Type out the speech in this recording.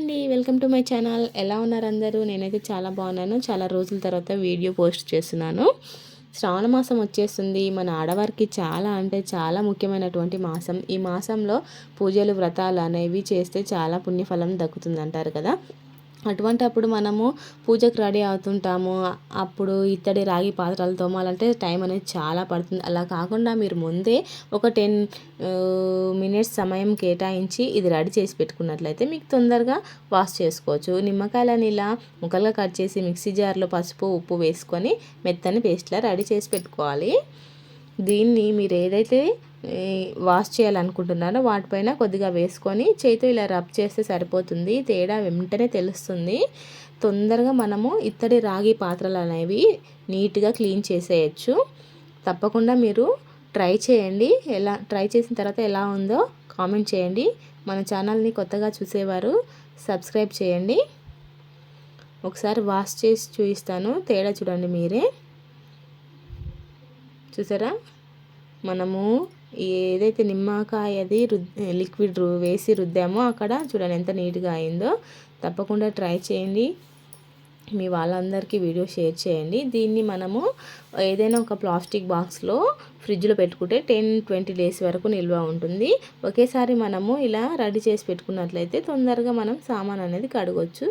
అండి. Welcome to my channel. ఎలా ఉన్నారు అందరూ? నేనైతే చాలా బాగున్నాను. చాలా రోజుల తర్వాత వీడియో పోస్ట్ చేస్తున్నాను. శ్రావణ మాసం వచ్చేస్తుంది. మన ఆడవారికి చాలా అంటే చాలా ముఖ్యమైనటువంటి మాసం. ఈ మాసంలో పూజలు వ్రతాలు అనేవి చేస్తే చాలా పుణ్యఫలం దక్కుతుంది అంటారు కదా. అటువంటి అప్పుడు మనము పూజకు రెడీ అవుతుంటాము. అప్పుడు ఇత్తడి రాగి పాత్రలు తోమాలంటే టైం అనేది చాలా పడుతుంది. అలా కాకుండా మీరు ముందే ఒక టెన్ మినిట్స్ సమయం కేటాయించి ఇది రెడీ చేసి పెట్టుకున్నట్లయితే మీకు తొందరగా వాష్ చేసుకోవచ్చు. నిమ్మకాయలని ఇలా ముక్కలుగా కట్ చేసి మిక్సీ జార్లో పసుపు ఉప్పు వేసుకొని మెత్తని పేస్ట్లా రెడీ చేసి పెట్టుకోవాలి. దీన్ని మీరు ఏదైతే వాష్ చేయాలనుకుంటున్నారో వాటిపైన కొద్దిగా వేసుకొని చేతితో ఇలా రబ్ చేస్తే సరిపోతుంది. తేడా వెంటనే తెలుస్తుంది. తొందరగా మనము ఇత్తడి రాగి పాత్రలు అనేవి నీట్గా క్లీన్ చేసేయచ్చు. తప్పకుండా మీరు ట్రై చేయండి. ఎలా ట్రై చేసిన తర్వాత ఎలా ఉందో కామెంట్ చేయండి. మన ఛానల్ని కొత్తగా చూసేవారు సబ్స్క్రైబ్ చేయండి. ఒకసారి వాష్ చేసి చూపిస్తాను. తేడా చూడండి మీరే. చూసారా? మనము ఏదైతే నిమ్మకాయది రుద్ లిక్విడ్ వేసి రుద్దామో అక్కడ చూడండి ఎంత నీట్గా అయిందో. తప్పకుండా ట్రై చేయండి. మీ వాళ్ళందరికీ వీడియో షేర్ చేయండి. దీన్ని మనము ఏదైనా ఒక ప్లాస్టిక్ బాక్స్లో ఫ్రిడ్జ్లో పెట్టుకుంటే టెన్ ట్వంటీ డేస్ వరకు నిల్వ ఉంటుంది. ఒకేసారి మనము ఇలా రెడీ చేసి పెట్టుకున్నట్లయితే తొందరగా మనం సామాన్ అనేది కడగొచ్చు.